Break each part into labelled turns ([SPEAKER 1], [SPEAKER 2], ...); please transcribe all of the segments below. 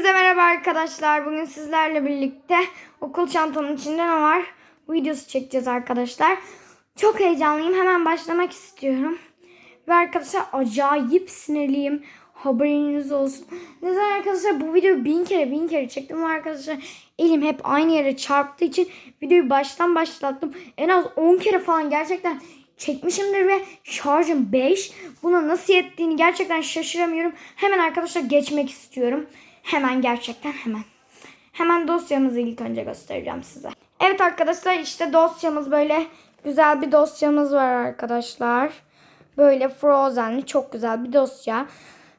[SPEAKER 1] Hepinize merhaba arkadaşlar. Bugün sizlerle birlikte okul çantanın içinde ne var? Videosu çekeceğiz arkadaşlar. Çok heyecanlıyım. Hemen başlamak istiyorum. Ve arkadaşlar acayip sinirliyim. Haberiniz olsun. Neden arkadaşlar bu videoyu bin kere bin kere çektim arkadaşlar elim hep aynı yere çarptığı için videoyu baştan başlattım. En az 10 kere falan gerçekten çekmişimdir ve şarjım 5. Buna nasıl yettiğini gerçekten şaşıramıyorum. Hemen arkadaşlar geçmek istiyorum. Hemen gerçekten hemen. Hemen dosyamızı ilk önce göstereceğim size. Evet arkadaşlar işte dosyamız böyle güzel bir dosyamız var arkadaşlar. Böyle frozenli çok güzel bir dosya.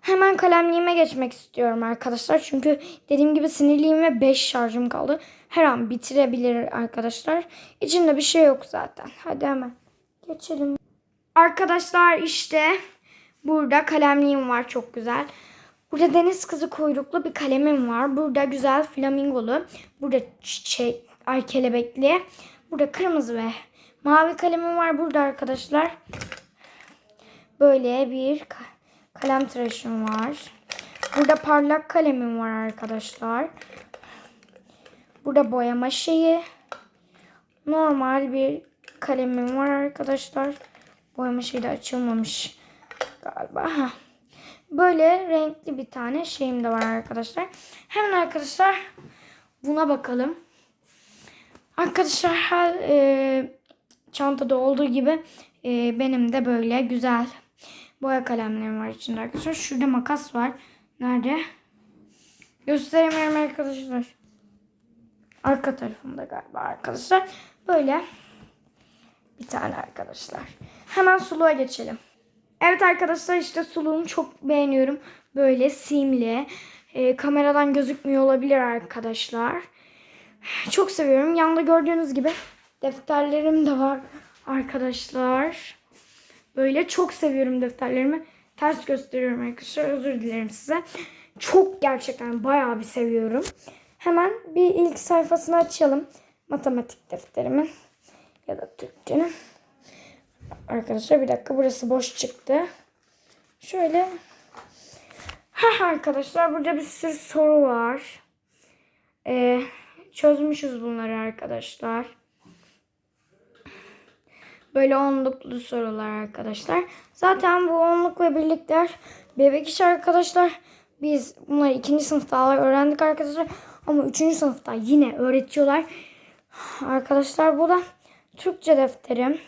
[SPEAKER 1] Hemen kalemliğime geçmek istiyorum arkadaşlar. Çünkü dediğim gibi sinirliyim ve 5 şarjım kaldı. Her an bitirebilir arkadaşlar. İçinde bir şey yok zaten. Hadi hemen geçelim. Arkadaşlar işte burada kalemliğim var çok güzel. Burada deniz kızı kuyruklu bir kalemim var. Burada güzel flamingolu. Burada çiçek, ay kelebekli. Burada kırmızı ve mavi kalemim var burada arkadaşlar. Böyle bir ka- kalem tıraşım var. Burada parlak kalemim var arkadaşlar. Burada boyama şeyi. Normal bir kalemim var arkadaşlar. Boyama şeyi de açılmamış galiba. Heh. Böyle renkli bir tane şeyim de var arkadaşlar. Hemen arkadaşlar buna bakalım. Arkadaşlar her e, çantada olduğu gibi e, benim de böyle güzel boya kalemlerim var içinde arkadaşlar. Şurada makas var. Nerede? Gösteremiyorum arkadaşlar. Arka tarafında galiba arkadaşlar. Böyle bir tane arkadaşlar. Hemen suluğa geçelim. Evet arkadaşlar işte suluğumu çok beğeniyorum. Böyle simli. E, kameradan gözükmüyor olabilir arkadaşlar. Çok seviyorum. Yanında gördüğünüz gibi defterlerim de var arkadaşlar. Böyle çok seviyorum defterlerimi. Ters gösteriyorum arkadaşlar. Özür dilerim size. Çok gerçekten bayağı bir seviyorum. Hemen bir ilk sayfasını açalım. Matematik defterimin ya da Türkçenin. Arkadaşlar bir dakika burası boş çıktı. Şöyle. Ha arkadaşlar burada bir sürü soru var. Ee, çözmüşüz bunları arkadaşlar. Böyle onluklu sorular arkadaşlar. Zaten bu onluk ve birlikler bebek işi arkadaşlar. Biz bunları ikinci sınıfta öğrendik arkadaşlar. Ama üçüncü sınıfta yine öğretiyorlar. Arkadaşlar bu da Türkçe defterim.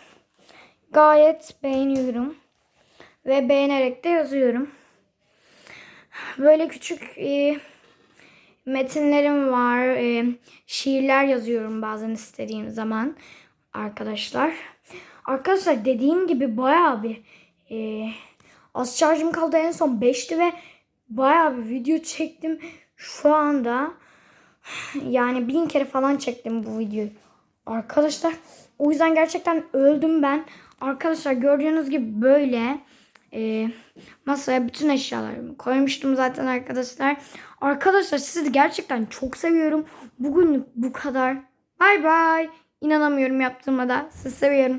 [SPEAKER 1] Gayet beğeniyorum. Ve beğenerek de yazıyorum. Böyle küçük e, metinlerim var. E, şiirler yazıyorum bazen istediğim zaman arkadaşlar. Arkadaşlar dediğim gibi bayağı bir e, az şarjım kaldı en son 5'ti ve bayağı bir video çektim. Şu anda yani bin kere falan çektim bu videoyu. Arkadaşlar o yüzden gerçekten öldüm ben. Arkadaşlar gördüğünüz gibi böyle e, masaya bütün eşyalarımı koymuştum zaten arkadaşlar. Arkadaşlar sizi gerçekten çok seviyorum. Bugünlük bu kadar. Bay bay. İnanamıyorum yaptığıma da. Sizi seviyorum.